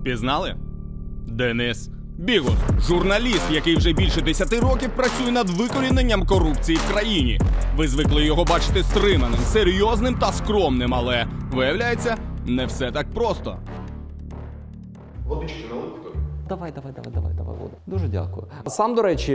Впізнали? Денис Бігус, журналіст, який вже більше 10 років працює над викоріненням корупції в країні. Ви звикли його бачити стриманим, серйозним та скромним, але виявляється, не все так просто. Водички налив хто? Давай, давай, давай, давай, давай, воду. Дуже дякую. Сам, до речі,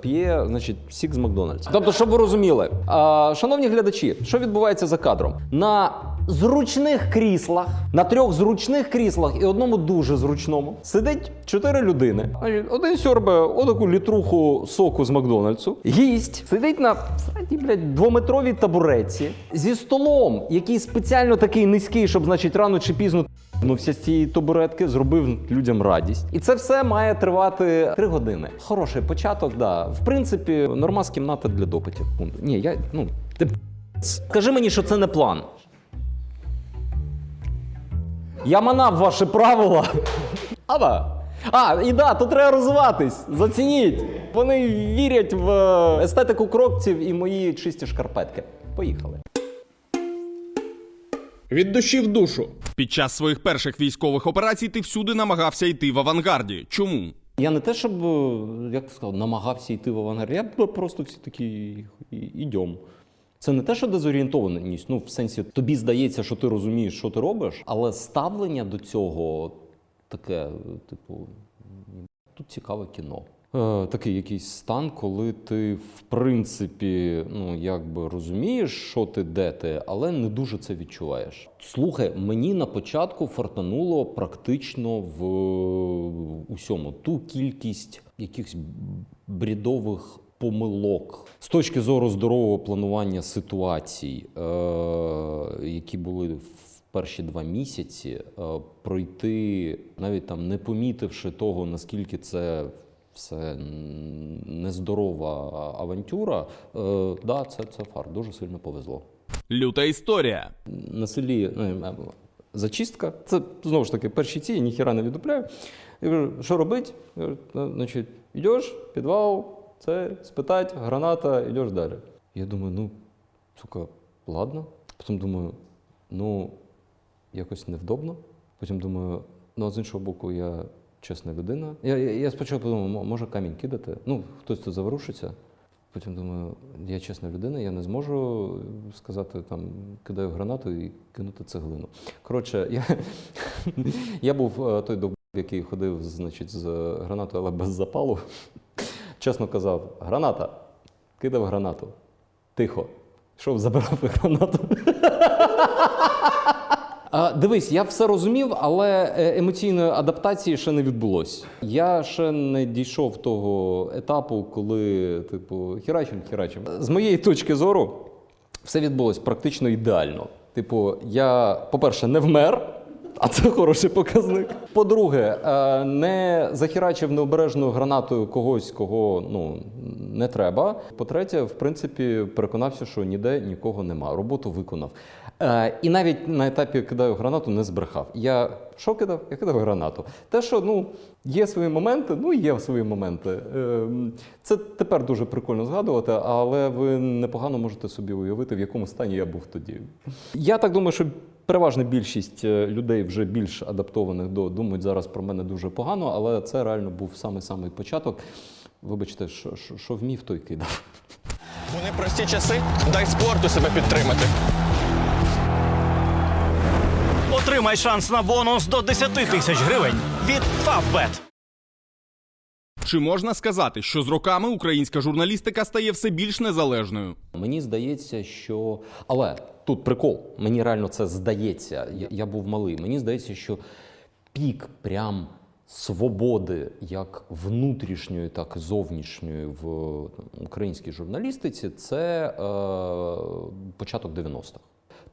п'є, значить, сік з Макдональдс. Тобто, щоб ви розуміли, а, шановні глядачі, що відбувається за кадром? На зручних кріслах, на трьох зручних кріслах і одному дуже зручному сидить чотири людини. Один сьорбе отаку літруху соку з Макдональдсу. Гість сидить на блядь, двометровій табуретці зі столом, який спеціально такий низький, щоб, значить, рано чи пізно Ну, з цієї табуретки зробив людям радість. І це все має тривати три години. Хороший початок, да. В принципі, нормас кімната для допитів. Ні, я ну ти скажи мені, що це не план. Я манав ваші правила. Ава. А, і да, тут треба розвиватись. Зацініть. Вони вірять в е, естетику крокців і мої чисті шкарпетки. Поїхали. Від душі в душу. Під час своїх перших військових операцій ти всюди намагався йти в авангарді. Чому? Я не те, щоб е, як ти сказав, намагався йти в авангард. Я просто всі такі ідем. Це не те, що дезорієнтованість. Ну, в сенсі, тобі здається, що ти розумієш, що ти робиш, але ставлення до цього таке, типу, тут цікаве кіно. Е, такий якийсь стан, коли ти, в принципі, ну якби розумієш, що ти де ти, але не дуже це відчуваєш. Слухай, мені на початку фартануло практично в усьому ту кількість якихось брідових помилок з точки зору здорового планування ситуацій, е, які були в перші два місяці, е, пройти, навіть там не помітивши того, наскільки це м, нездорова авантюра, е, да, це, це фарт. Дуже сильно повезло. Люта історія. На селі ну, зачистка. Це знову ж таки перші ці, я ніхіра не віддупляю. Я кажу, що робить? Я кажу, «Ну, значить, йдеш, підвал, це, спитать, граната, йдеш далі. Я думаю, ну, сука, ладно. Потім думаю, ну, якось невдобно. Потім думаю, ну, а з іншого боку, я чесна людина. Я, я, я спочатку подумав, може камінь кидати. Ну, хтось тут заворушиться. Потім думаю, я чесна людина, я не зможу сказати там, кидаю гранату і кинути цеглину. Коротше, я, я був е, той довб, який ходив значить, з гранатою, але без запалу. Чесно казав, граната, кидав гранату. Тихо. Йшов, забирав гранату. А, дивись, я все розумів, але е, емоційної адаптації ще не відбулось. Я ще не дійшов того етапу, коли, типу, хірачим, хірачим. З моєї точки зору, все відбулось практично ідеально. Типу, я, по-перше, не вмер. А це хороший показник. По-друге, е, не захерачив необережною гранатою когось, кого ну не треба. По-третє, в принципі, переконався, що ніде нікого нема. Роботу виконав. Е, І навіть на етапі кидаю гранату не збрехав. Я що кидав? Я кидав гранату. Те, що ну є свої моменти, ну є свої моменти. Е, Це тепер дуже прикольно згадувати, але ви непогано можете собі уявити, в якому стані я був тоді. Я так думаю, що переважна більшість е, людей вже більш адаптованих до думають зараз про мене дуже погано, але це реально був самий-самий початок. Вибачте, що, що, що вмів, той кидав. У непрості часи дай спорту себе підтримати. Отримай шанс на бонус до 10 тисяч гривень від Favbet. Чи можна сказати, що з роками українська журналістика стає все більш незалежною? Мені здається, що. Але тут прикол, мені реально це здається. Я, я був малий. Мені здається, що пік прям свободи, як внутрішньої, так і зовнішньої в українській журналістиці, це е, початок 90-х.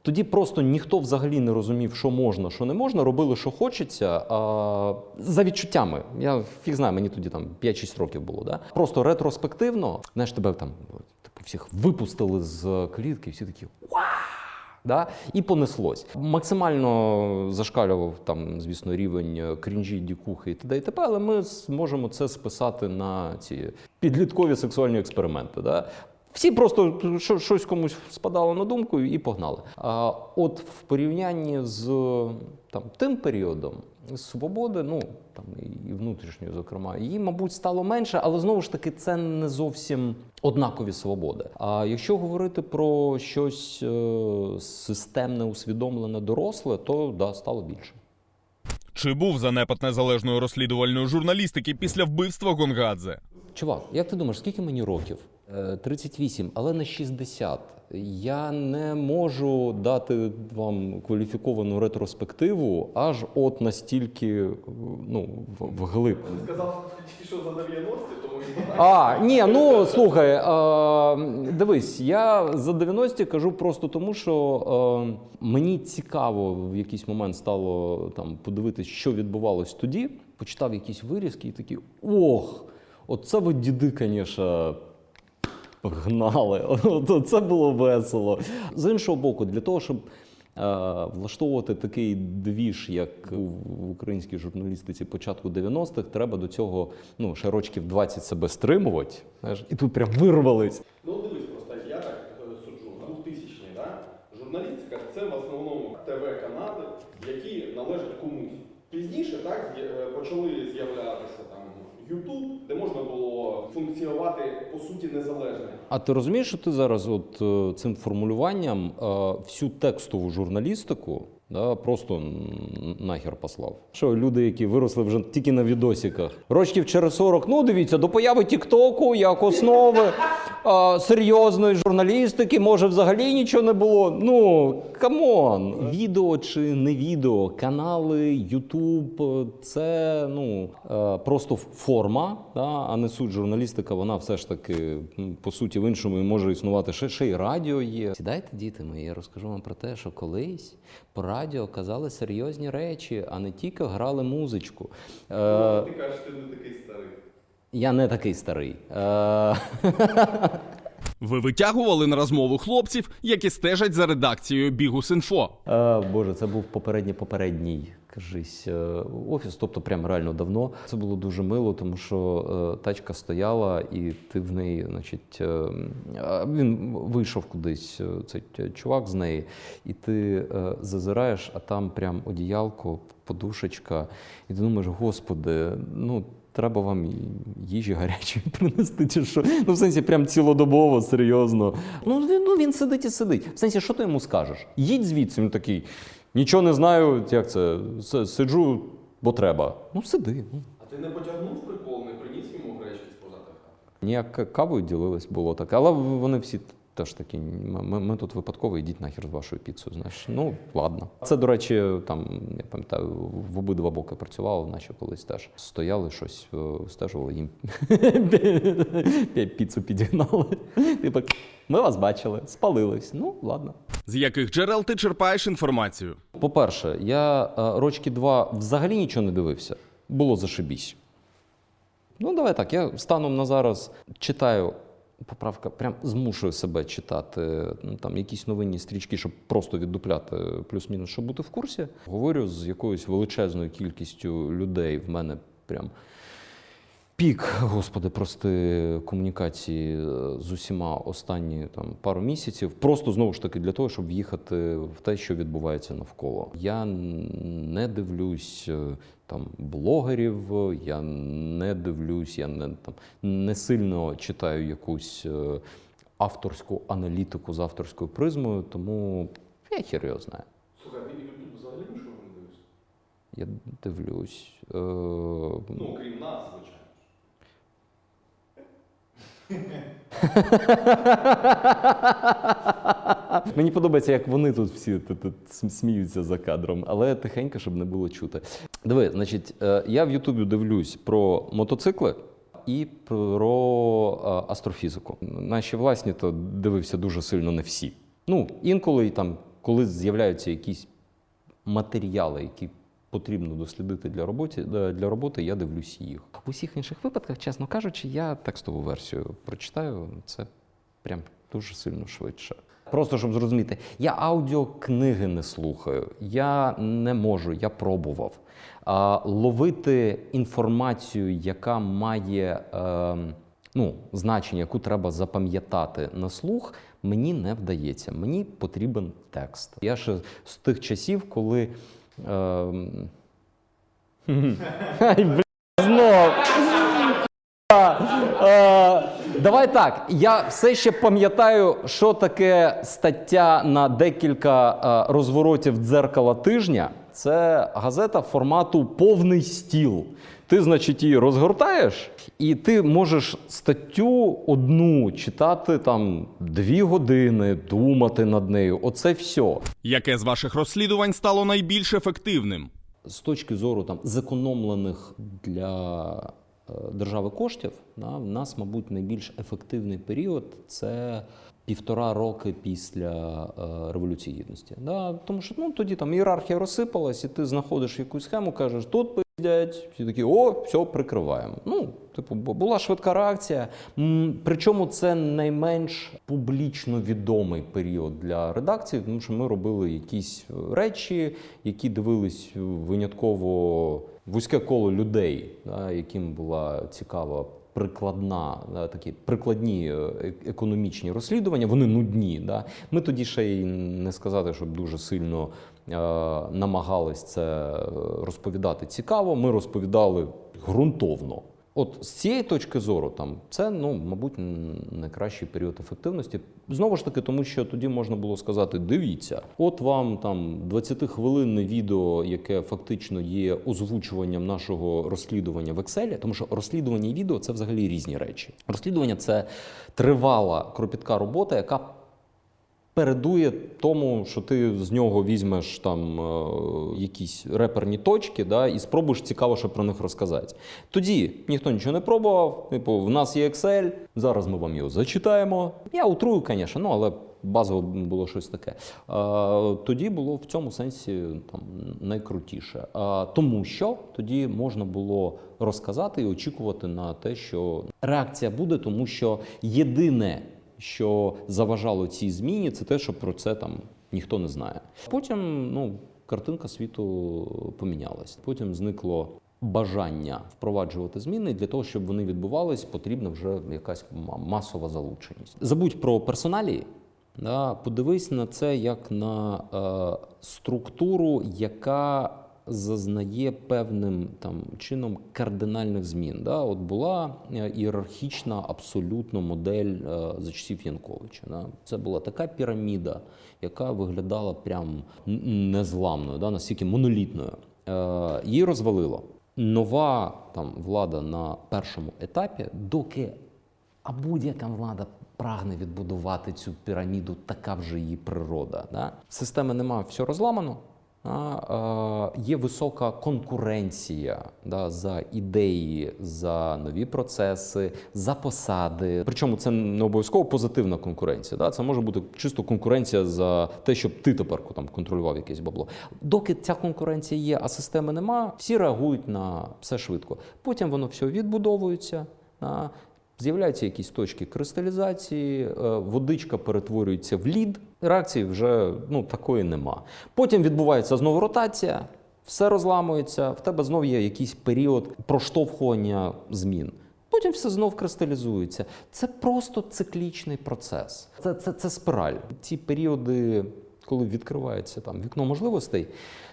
Тоді просто ніхто взагалі не розумів, що можна, що не можна, робили, що хочеться. А, за відчуттями. Я фіг знаю, мені тоді там 5-6 років було. Да? Просто ретроспективно, знаєш, тебе там типу, всіх випустили з клітки, всі такі вау! Да? І понеслось. Максимально зашкалював там, звісно, рівень крінжі, дікухи і т.д. і т.п., але ми зможемо це списати на ці підліткові сексуальні експерименти. Да? Всі просто щось комусь спадало на думку і погнали. А от в порівнянні з там, тим періодом, свободи, ну там і внутрішньої, зокрема, її, мабуть, стало менше, але знову ж таки це не зовсім однакові свободи. А якщо говорити про щось е, системне, усвідомлене, доросле, то да, стало більше. Чи був занепад незалежної розслідувальної журналістики після вбивства Гонгадзе? Чувак, як ти думаєш, скільки мені років? Е, 38, але не 60. Я не можу дати вам кваліфіковану ретроспективу аж от настільки е, ну, вглиб. Сказав що за 90 тому А, ні, ну слухай, е, дивись, я за 90 кажу просто тому, що е, мені цікаво в якийсь момент стало там подивитись, що відбувалось тоді. Почитав якісь вирізки і такі: ох, оце ви діди, звісно. Гнали, От це було весело. З іншого боку, для того, щоб е, влаштовувати такий двіж, як в українській журналістиці початку 90-х, треба до цього ну, ще рочків 20 себе стримувати. Знаєш, і тут прям вирвались. Ну дивись, просто я так е, суджу, 2000 да? журналістика це в основному ТВ-канали, які належать комусь. Пізніше так з'я- е, почали з'являтися там YouTube, де можна було функціонувати по суті незалежним. А ти розумієш, що ти зараз от е, цим формулюванням е, всю текстову журналістику да, просто нахер послав? Що люди, які виросли вже тільки на відосиках, рочків через 40, ну дивіться, до появи Тіктоку як основи е, серйозної журналістики, може взагалі нічого не було. Ну камон, відео чи не відео, канали, Ютуб це ну е, просто форма, да, а не суть журналістика. Вона все ж таки по суті в іншому може існувати. Ще, ще й радіо є. Сідайте, діти мої, я розкажу вам про те, що колись по радіо казали серйозні речі, а не тільки грали музичку. Е, Ти кажеш, ти не такий старий. я не такий старий. Е, Ви витягували на розмову хлопців, які стежать за редакцією Бігус.Інфо. Е, Боже, це був попередній попередній, кажись, е, офіс, тобто прям реально давно. Це було дуже мило, тому що е, тачка стояла, і ти в неї, значить, е, він вийшов кудись, цей чувак з неї, і ти зазираєш, а там прям одіялко, подушечка, і ти думаєш, господи, ну. Треба вам їжі гарячої принести, чи що? Ну, в сенсі, прям цілодобово, серйозно. Ну, він- ну він сидить і сидить. В сенсі, що ти йому скажеш? Їдь звідси, він такий. Нічого не знаю, як це. Сиджу, бо треба. Ну, сиди. Ну. А ти не потягнув прикол, не приніс йому гречки з позатиха? Ніяк кавою ділились, було таке. Але вони всі теж такі. Ми, ми, тут випадково йдіть нахер з вашою піцею. Знаєш, ну ладно. Це, до речі, там я пам'ятаю, в обидва боки працював, наче колись теж стояли щось, е, стежували їм піцу підігнали. Типу, ми вас бачили, спалились. Ну, ладно. З яких джерел ти черпаєш інформацію? По-перше, я е, рочки два взагалі нічого не дивився. Було зашибісь. Ну, давай так. Я станом на зараз читаю. Поправка, прям змушую себе читати ну, там якісь новинні стрічки, щоб просто віддупляти плюс-мінус, щоб бути в курсі. Говорю з якоюсь величезною кількістю людей. В мене прям пік, господи, прости, комунікації е, з усіма останні там пару місяців. Просто знову ж таки для того, щоб в'їхати в те, що відбувається навколо. Я не дивлюсь е, там блогерів, я не дивлюсь, я не там не сильно читаю якусь е, авторську аналітику з авторською призмою, тому я хер його знаю. Слухай, ти YouTube взагалі нічого не дивишся? Я дивлюсь. Е, Ну, крім нас, звичайно. Мені подобається, як вони тут всі сміються за кадром, але тихенько, щоб не було чути. Диви, значить, е, я в Ютубі дивлюсь про мотоцикли і про е, астрофізику. Наші власні то дивився дуже сильно не всі. Ну, інколи там, коли з'являються якісь матеріали, які потрібно дослідити для роботи, для роботи, я дивлюсь їх. В усіх інших випадках, чесно кажучи, я текстову версію прочитаю. Це прям дуже сильно швидше. Просто щоб зрозуміти, я аудіокниги не слухаю, я не можу, я пробував. А, ловити інформацію, яка має е, ну, значення, яку треба запам'ятати на слух, мені не вдається. Мені потрібен текст. Я ще з тих часів, коли. Е, знов. Давай так. Я все ще пам'ятаю, що таке стаття на декілька е, розворотів дзеркала тижня. Це газета формату повний стіл. Ти, значить, її розгортаєш, і ти можеш статтю одну читати там дві години, думати над нею. Оце все. Яке з ваших розслідувань стало найбільш ефективним? з точки зору там зекономлених для держави коштів, в нас, мабуть, найбільш ефективний період це півтора роки після е, революції гідності. Да, тому що ну тоді там ієрархія розсипалась, і ти знаходиш якусь схему, кажеш, тут пиздять, всі такі, о, все, прикриваємо. Ну, типу, була швидка реакція. Причому це найменш публічно відомий період для редакції, тому що ми робили якісь е, речі, які дивились винятково вузьке коло людей, да, яким була цікава. Прикладна, да, такі прикладні е, економічні розслідування, вони нудні. Да? Ми тоді ще й не сказати, щоб дуже сильно е, намагались це е, розповідати цікаво. Ми розповідали ґрунтовно. От з цієї точки зору, там це ну, мабуть, найкращий період ефективності. Знову ж таки, тому що тоді можна було сказати: дивіться, от вам там 20-хвилинне відео, яке фактично є озвучуванням нашого розслідування в Excel, тому що розслідування і відео це взагалі різні речі. Розслідування це тривала кропітка робота, яка передує тому, що ти з нього візьмеш там е, якісь реперні точки, да, і спробуєш цікаво, що про них розказати. Тоді ніхто нічого не пробував. Типу, в нас є Excel, зараз ми вам його зачитаємо. Я утрую, звісно, ну але. Базово було щось таке. Е, Тоді було в цьому сенсі там найкрутіше. Е, Тому що тоді можна було розказати і очікувати на те, що реакція буде, тому що єдине, що заважало цій зміні, це те, що про це там ніхто не знає. Потім ну, картинка світу помінялась. Потім зникло бажання впроваджувати зміни. Для того, щоб вони відбувались, потрібна вже якась масова залученість. Забудь про персоналії. Да, подивись на це як на е, структуру, яка зазнає певним там чином кардинальних змін. Да? От була е, ієрархічна абсолютно модель е, за часів Янковича. Да? Це була така піраміда, яка виглядала прям незламною, да? настільки монолітною. Е, її розвалило. Нова там влада на першому етапі, доки а будь-яка влада прагне відбудувати цю піраміду, така вже її природа. Да? Системи нема, все розламано. Е, є висока конкуренція да, за ідеї, за нові процеси, за посади. Причому це не обов'язково позитивна конкуренція. Да? Це може бути чисто конкуренція за те, щоб ти тепер там контролював якесь бабло. Доки ця конкуренція є, а системи нема, всі реагують на все швидко. Потім воно все відбудовується. З'являються якісь точки кристалізації, е, водичка перетворюється в лід. Реакції вже ну, такої нема. Потім відбувається знову ротація, все розламується, в тебе знов є якийсь період проштовхування змін. Потім все знов кристалізується. Це просто циклічний процес. Це, це, це спираль. Ці періоди, коли відкривається там вікно можливостей,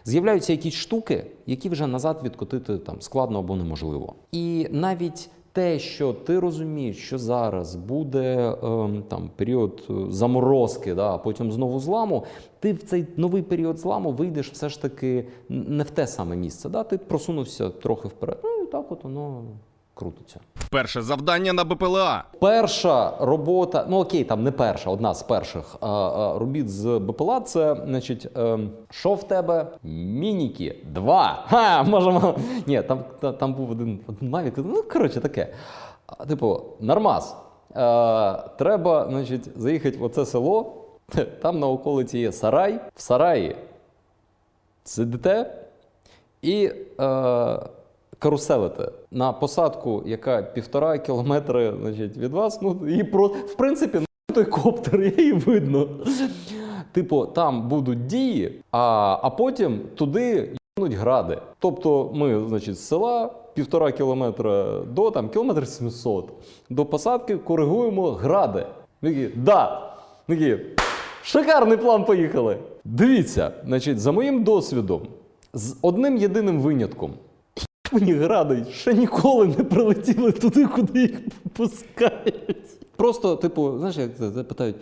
з'являються якісь штуки, які вже назад відкотити там складно або неможливо. І навіть те, що ти розумієш, що зараз буде ем, там період е, заморозки, да, а потім знову зламу, ти в цей новий період зламу вийдеш все ж таки не в те саме місце. Да? Ти просунувся трохи вперед. Ну і так от воно крутиться. Перше завдання на БПЛА. Перша робота, ну окей, там не перша, одна з перших а, а, робіт з БПЛА, це, значить, ем, що в тебе? Мініки. Два. Ха, можемо. Ні, там, та- там був один, один Мавік. Ну, коротше, таке. Типу, нормас. Е, треба, значить, заїхати в оце село. Там на околиці є сарай. В сараї сидите і е, каруселите на посадку, яка півтора кілометри значить, від вас. Ну і про в принципі на той коптер її видно. Типу, там будуть дії, а, а потім туди їдуть гради. Тобто, ми, значить, з села півтора кілометра до там кілометр 700 до посадки коригуємо гради. Такі, да. Такі, Шикарний план, поїхали. Дивіться, значить, за моїм досвідом, з одним єдиним винятком. Мені гради ще ніколи не прилетіли туди, куди їх пускають. Просто, типу, знаєш, як це питають,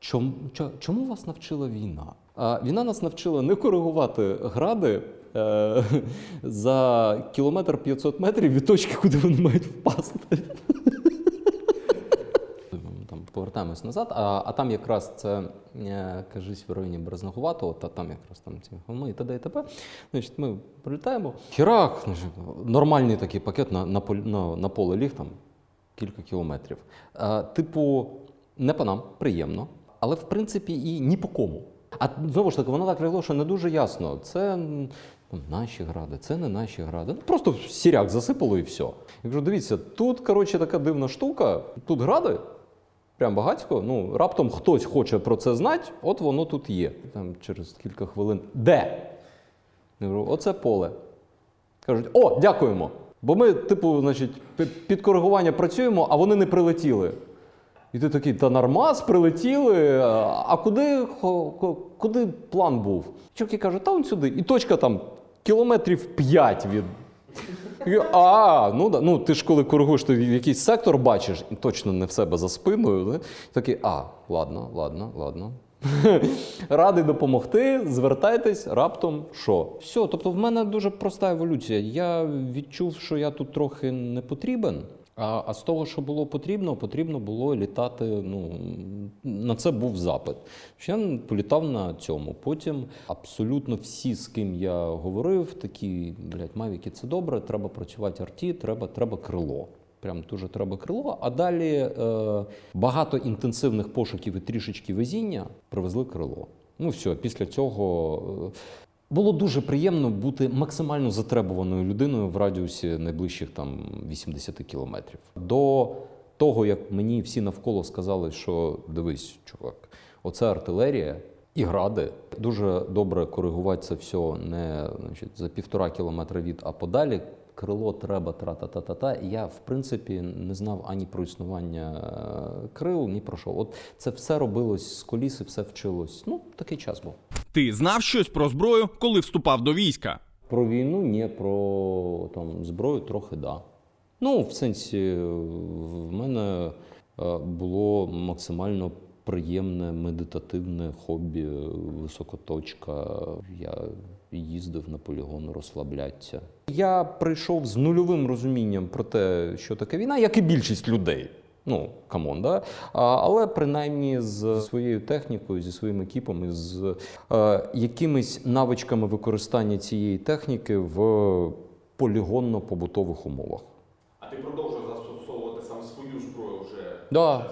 чому, чому вас навчила війна? А війна нас навчила не коригувати гради е, за кілометр 500 метрів від точки, куди вони мають впасти. Повертаємось назад, а, а там якраз це е, кажись в районі Березногуватого, та там якраз там ці холми і т.д. і т.п. Значить, ми прилітаємо. Хірак, нормальний такий пакет на, на, на, на поле ліг там кілька кілометрів. А, типу, не по нам, приємно, але в принципі і ні по кому. А знову ж таки, воно так лягло, що не дуже ясно. Це наші гради, це не наші гради. Ну просто сіряк засипало і все. Я кажу, дивіться, тут коротше така дивна штука, тут гради. Прям багатько. Ну, раптом хтось хоче про це знати, от воно тут є. Там через кілька хвилин. Де? Я говорю, оце поле. Кажуть, о, дякуємо. Бо ми, типу, значить, під коригування працюємо, а вони не прилетіли. І ти такий, та нормас, прилетіли. А куди, куди план був? Чуваки кажуть, та он сюди. І точка там кілометрів 5 від. Я, А, ну да. Ну ти ж коли коригуєш, ти якийсь сектор бачиш, і точно не в себе за спиною. Не? Такий, а, ладно, ладно, ладно. Радий допомогти, звертайтесь, раптом що? Все, тобто в мене дуже проста еволюція. Я відчув, що я тут трохи не потрібен. А, а з того, що було потрібно, потрібно було літати. Ну на це був запит. Я політав на цьому. Потім абсолютно всі, з ким я говорив, такі блядь, мавіки, це добре. Треба працювати арті, треба, треба крило. Прям дуже треба крило. А далі е, багато інтенсивних пошуків і трішечки везіння привезли крило. Ну все, після цього е, було дуже приємно бути максимально затребуваною людиною в радіусі найближчих там 80 кілометрів. До того, як мені всі навколо сказали, що дивись, чувак, оце артилерія. І гради дуже добре коригувати це все не значить, за півтора кілометра від, а подалі. Крило треба тра-та-та-та-та. І я, в принципі, не знав ані про існування е, крил, ні про що. От це все робилось з коліс і все вчилось. Ну, такий час був. Ти знав щось про зброю, коли вступав до війська? Про війну, ні, про там, зброю трохи да. Ну, в сенсі, в мене е, було максимально приємне медитативне хобі, високоточка. Я їздив на полігон розслаблятися. Я прийшов з нульовим розумінням про те, що таке війна, як і більшість людей. Ну, камон, да? А, але принаймні з своєю технікою, зі своїм екіпом, з е, якимись навичками використання цієї техніки в полігонно-побутових умовах. А ти продовжуєш застосовувати сам свою зброю вже. Да.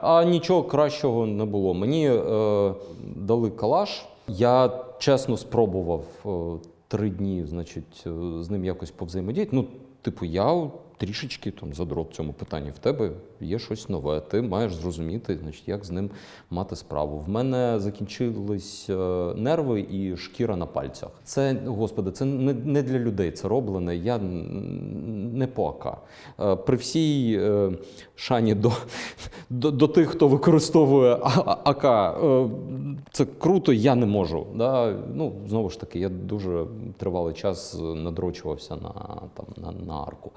А нічого кращого не було. Мені е, дали калаш. Я чесно спробував е, три дні, значить, е, з ним якось повзаємодіяти. Ну, типу, я трішечки там задрот в цьому питанні. В тебе є щось нове. Ти маєш зрозуміти, значить, як з ним мати справу. В мене закінчились е, нерви і шкіра на пальцях. Це, господи, це не, не для людей це роблене. Я не по АК. Е, При всій е, шані до, до, до тих, хто використовує АК, е, це круто, я не можу. Да? Ну, знову ж таки, я дуже тривалий час надрочувався на, там, на, на арку.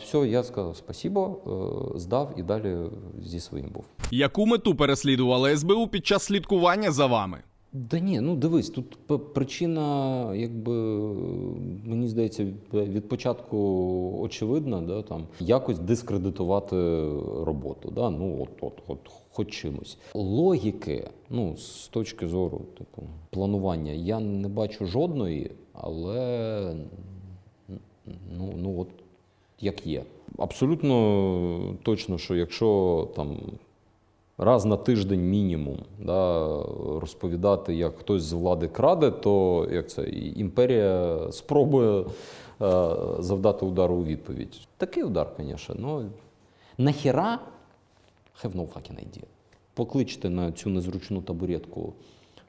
Все, я сказав спасибо, е, здав і далі зі своїм був. Яку мету переслідували СБУ під час слідкування за вами? Да ні, ну дивись, тут причина, якби мені здається, від початку очевидна, да, там якось дискредитувати роботу. Да? Ну, от, от, от, хоч чимось. Логіки, ну, з точки зору, типу, планування, я не бачу жодної, але ну, ну от як є. Абсолютно точно, що якщо там раз на тиждень мінімум да, розповідати, як хтось з влади краде, то як це імперія спробує е, завдати удару у відповідь. Такий удар, звісно. Ну, нахіра have no fucking idea. Покличте на цю незручну табуретку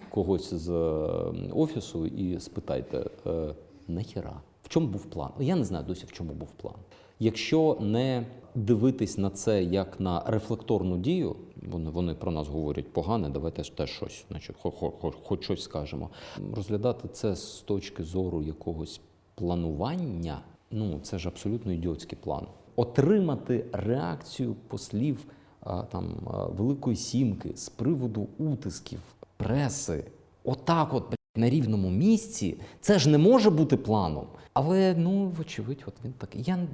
когось з е, офісу і спитайте, е, нахіра? В чому був план? Я не знаю досі, в чому був план. Якщо не дивитись на це як на рефлекторну дію, вони, вони про нас говорять погане, давайте ж теж щось, значить, хоч, хоч, хоч щось скажемо. Розглядати це з точки зору якогось планування ну це ж абсолютно ідіотський план. Отримати реакцію послів там Великої Сімки з приводу утисків преси, отак, от на рівному місці, це ж не може бути планом. Але ну, вочевидь, от він такий. Я,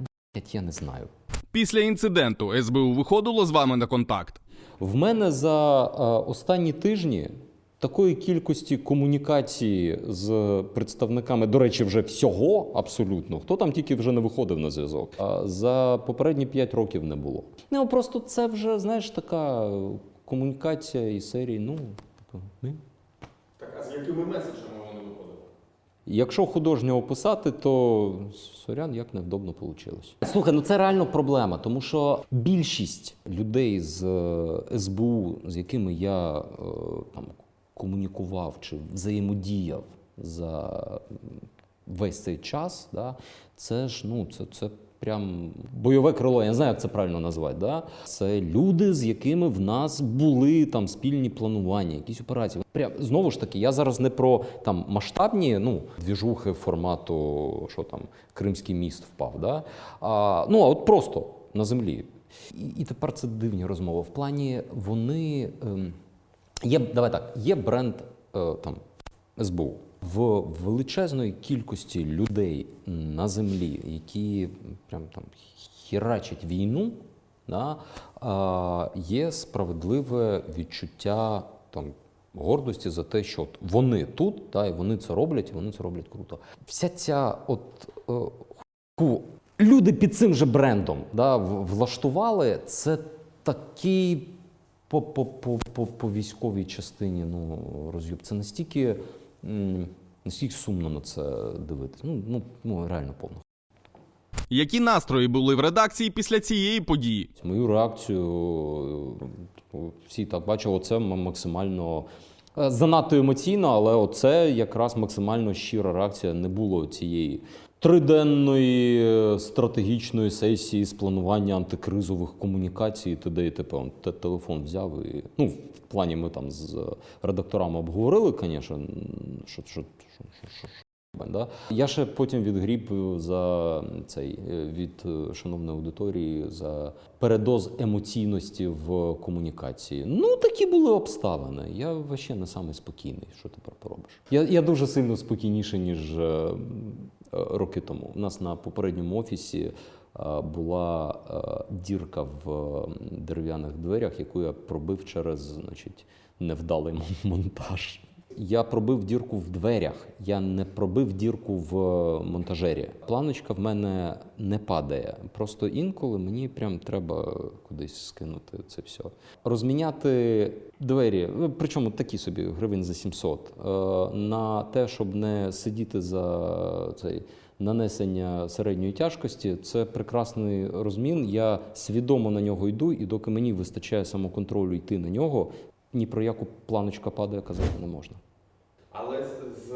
я не знаю. Після інциденту СБУ виходило з вами на контакт. В мене за е, останні тижні такої кількості комунікації з представниками, до речі, вже всього абсолютно, хто там тільки вже не виходив на зв'язок, а за попередні 5 років не було. Ну просто це вже, знаєш, така е, комунікація із серії, ну. типу, Так, а з якими меседжами? Якщо художньо описати, то сорян, як невдобно вийшло. Слухай, ну це реально проблема, тому що більшість людей з е, СБУ, з якими я е, там комунікував чи взаємодіяв за весь цей час, да, це ж ну це, це прям бойове крило. Я не знаю, як це правильно назвати. Да? Це люди, з якими в нас були там спільні планування, якісь операції. Прям знову ж таки, я зараз не про там масштабні ну, двіжухи формату, що там Кримський міст впав. Да? А, ну а от просто на землі. І, і тепер це дивні розмови. В плані вони ем, є, давай так, є бренд е, там СБУ. В величезної кількості людей на землі, які прям там хірачать війну, да, є справедливе відчуття там, гордості за те, що от вони тут, да, і вони це роблять, і вони це роблять круто. Вся ця от е, люди під цим же брендом да, влаштували, це такий по, по, по, по, по військовій частині ну, роз'юб. Це настільки, м, настільки сумно на це дивитися. Ну, ну, ну реально повно. Які настрої були в редакції після цієї події? Мою реакцію типу, всі так бачили, це максимально е, занадто емоційно, але оце якраз максимально щира реакція. Не було цієї триденної е, стратегічної сесії з планування антикризових комунікацій, т.д. і т.п. Он телефон взяв і ну, в плані ми там з редакторами обговорили, звісно, що, що, що, що, Да? Я ще потім відгріб за цей е, від е, шановної аудиторії за передоз емоційності в комунікації. Ну такі були обставини. Я вообще не самий спокійний. Що тепер поробиш? Я, я дуже сильно спокійніший, ніж е, е, роки тому. У нас на попередньому офісі е, була е, дірка в е, дерев'яних дверях, яку я пробив через значить, невдалий монтаж. Я пробив дірку в дверях, я не пробив дірку в монтажері. Планочка в мене не падає. Просто інколи мені прям треба кудись скинути це все. Розміняти двері, ну, причому такі собі гривень за 700, е, на те, щоб не сидіти за цей. Нанесення середньої тяжкості це прекрасний розмін. Я свідомо на нього йду, і доки мені вистачає самоконтролю йти на нього, ні про яку планочка падає казати не можна. Але з, з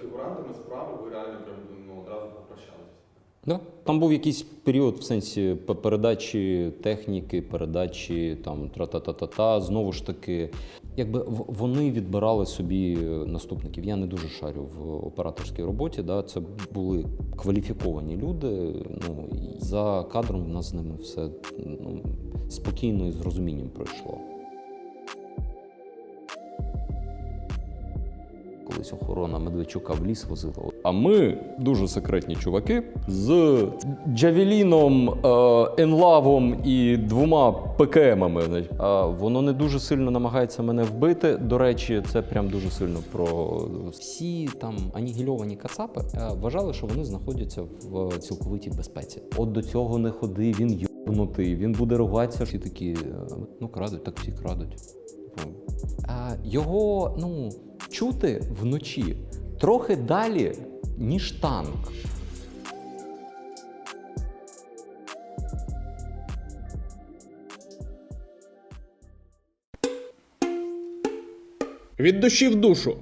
фігурантами справи ви реально прям ну, одразу попрощалися. Да. Там був якийсь період в сенсі передачі техніки, передачі там тра-та-та-та-та. Знову ж таки, якби вони відбирали собі наступників. Я не дуже шарю в операторській роботі. Да. Це були кваліфіковані люди. Ну і за кадром в нас з ними все ну, спокійно і з розумінням пройшло. Колись охорона Медведчука в ліс возила. А ми дуже секретні чуваки з Джавеліном, е, Енлавом і двома ПКМами. значить. Воно не дуже сильно намагається мене вбити. До речі, це прям дуже сильно про всі там анігільовані кацапи е, вважали, що вони знаходяться в цілковитій безпеці. От до цього не ходи, він йобнутий, він буде ругатися. Всі такі, е, ну крадуть, так всі крадуть. А, його ну, чути вночі трохи далі, ніж танк. Від душі в душу.